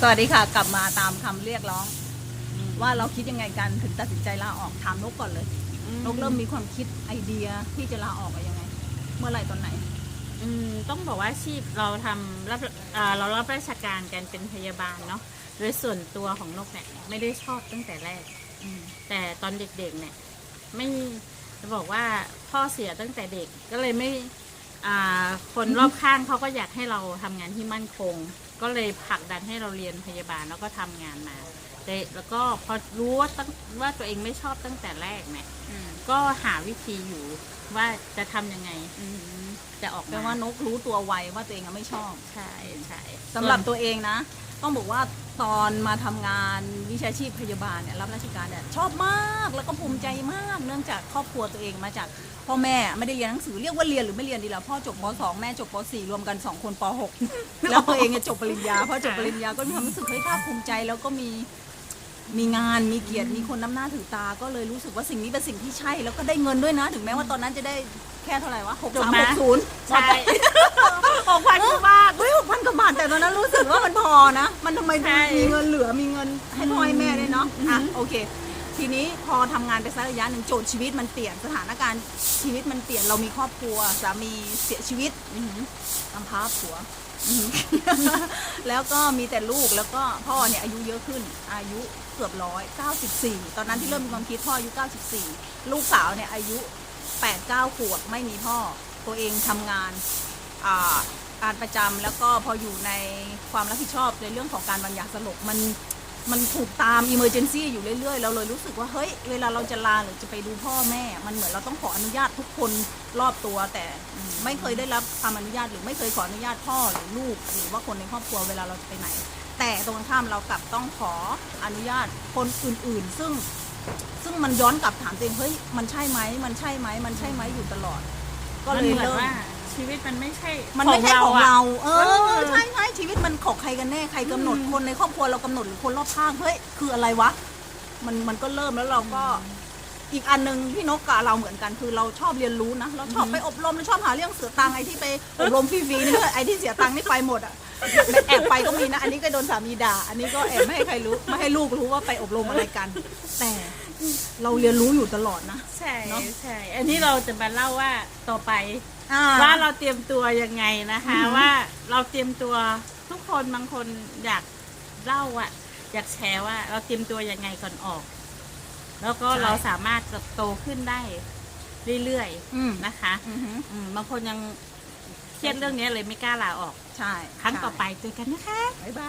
สวัสดีค่ะ กลับมาตามคำเรียกร้อง ว่าเราคิดยังไงกันถึงตัดสินใจลาออกถามนกก่อนเลยนกเริ่มมีความคิดไอเดียที่จะลาออกอะยังไง เมื่อไหร่ตอนไหน อืมต้องบอกว่าอาชีพเราทำรับอ่าเรารับราชการกันเป็นพยาบาลเนาะโดยส่วนตัวของนกเนี่ยไม่ได้ชอบตั้งแต่แรกแต่ตอนเด็กๆเนี่ย ไม่จะบอกว่าพ่อเสียตั้งแต่เด็กก็เลยไม่ อ่าคนรอบข้างเขาก็อยากให้เราทำงานที่มั่นคง ก็เลยผลักดันให้เราเรียนพยาบาลแล้วก็ทำงานมาแต่แล้วก็พอรู้ว่าตั้งว่าตัวเองไม่ชอบตั้งแต่แรกเนี่ยก็หาวิธีอยู่ว่าจะทำยังไงจะออกแปลมาว่านกรู้ตัวไวว่าตัวเองอะไม่ชอบใช่ใช่สำหรับตัวเองนะ ต้องบอกว่าตอนมาทำงานวิชาชีพพยาบาลเนี่ยรับราชการเนี่ยชอบมากแล้วก็ภูมิใจมาก เนื่องจากครอบครัวตัวเองมาจากพ่อแม่ไม่ได้เรียนหนังสือเรียกว่าเรียนหรือไม่เรียนดีแล้วพ่อจบป .2 แม่จบป .4 รวมกัน 2 คนป .6 แล้วตัวเองเนี่ยจบปริญญาพอจบปริญญาก็มีความรู้สึกเฮ้ยภาคภูมิใจแล้วก็มีมีงานมีเกียรติมีคนน้ำหน้าถือตา ก็เลยรู้สึกว่าสิ่งนี้เป็นสิ่งที่ใช่ แล้วก็ได้เงินด้วยนะ ถึงแม้ว่าตอนนั้นจะได้แค่เท่าไหร่วะหกจบสามมาหกศูนย์ใช่หกพันกว่าบาทเฮ้ยหก อนะ มันทำไมใช่ มีเงินเหลือมีเงินให้พ่อให้แม่ด้วยเนาะอืมอะโอเค ทีนี้พอทำงานไปสักระยะหนึ่งโจทย์ชีวิตมันเปลี่ยนสถานการณ์ชีวิตมันเปลี่ยนเรามีครอบครัวสามีเสียชีวิตกำพร้าผัวอือหือแล้วก็มีแต่ลูกแล้วก็พ่อเนี่ยอายุเยอะขึ้น อายุเกือบร้อยเก้าสิบสี่ตอนนั้นที่เริ่มมีความคิดพ่ออายุเก้าสิบสี่ลูกสาวเนี่ยอายุแปดเก้าขวบไม่มีพ่อตัวเองทำงานอ่า การประจำแล้วก็พออยู่ในความรับผิดชอบในเรื่องของการบรรยาสลบมันมันถูกตามอิมเมอร์เจนซี่อยู่เรื่อยๆ เราเลยรู้สึกว่าเฮ้ย เวลาเราจะลาหรือจะไปดูพ่อแม่ มันเหมือนเราต้องขออนุญาตทุกคนรอบตัว แต่ไม่เคยได้รับคำอนุญาตหรือไม่เคยขออนุญาตพ่อหรือลูก หรือว่าคนในครอบครัวเวลาเราจะไปไหน แต่ตรงข้ามเรากลับต้องขออนุญาตคนอื่นๆ ซึ่งซึ่งมันย้อนกลับถามตัวเองเฮ้ยมันใช่ไหมมันใช่ไหมมันใช่ไหมอยู่ตลอด ก็เลยเริ่ม ชีวิตมันไม่ใช่มันไม่ใช่ของอะเราเอเอออใช่ใช่ชีวิตมันของใครกันแน่ใครกำหนดอืมคนในครอบครัวเรากำหนดหรือคนรอบข้างเฮ้ยคืออะไรวะ มันมันก็เริ่มแล้วเราก็อีกอันหนึงพี่นกกับเราเหมือนกันคือเราชอบเรียนรู้นะเราชอบไปอบรมเราชอบหาเรื่องเสือตังค์ไอ้ที่ไปอบรมฟรีๆนี่ไอ้ที่เสียตังค์นี่ไปหมดอะแอบไปก็มีนะอันนี้ก็โดนสามีด่า อันนี้ก็แอบไม่ให้ใครรู้ไม่ให้ลูกรู้ว่าไปอบรมอะไรกัน แต่เราเรียนรู้อยู่ตลอดนะใช่เนอะใช่อันนี้เราจะมาเล่าว่าต่อไป อ่า ว่าเราเตรียมตัวยังไงนะคะ อือหือ ว่าเราเตรียมตัวทุกคนบางคนอยากเล่าอะอยากแชร์ว่า เราเตรียมตัวยังไงก่อนออก แล้วก็เราสามารถจะโตขึ้นได้เรื่อยอืมๆนะคะ อือหืออืมบางคนยังเครียดเรื่องนี้เลยไม่กล้าลาออก ใช่ครั้งใช่ต่อไปเจอกันนะคะ บ๊ายบาย